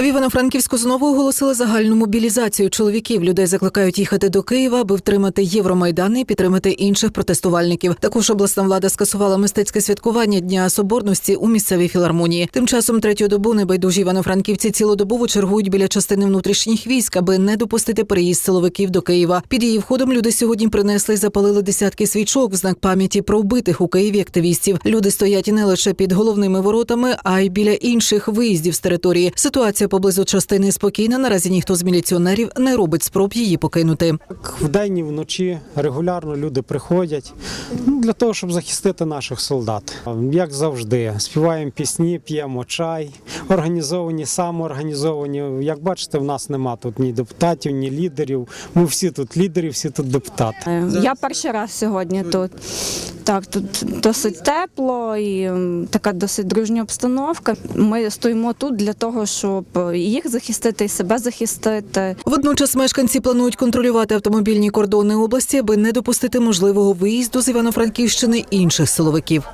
В Івано-Франківську знову оголосили загальну мобілізацію чоловіків. Людей закликають їхати до Києва, аби втримати Євромайдан і підтримати інших протестувальників. Також обласна влада скасувала мистецьке святкування Дня Соборності у місцевій філармонії. Тим часом третю добу небайдужі івано-франківці цілодобово чергують біля частини внутрішніх військ, аби не допустити переїзд силовиків до Києва. Під її входом люди сьогодні принесли і запалили десятки свічок в знак пам'яті про вбитих у Києві активістів. Люди стоять не лише під головними воротами, а й біля інших виїздів з території. Ситуація поблизу частини спокійна. Наразі ніхто з міліціонерів не робить спроб її покинути. Вдень і вночі регулярно люди приходять ну, для того, щоб захистити наших солдат. Як завжди, співаємо пісні, п'ємо чай, організовані, самоорганізовані. Як бачите, в нас нема тут ні депутатів, ні лідерів. Ми всі тут лідери, всі тут депутати. Я перший раз сьогодні тут. Так, тут досить тепло і така досить дружня обстановка. Ми стоїмо тут для того, щоб їх захистити і себе захистити. Водночас мешканці планують контролювати автомобільні кордони області, аби не допустити можливого виїзду з Івано-Франківщини інших силовиків.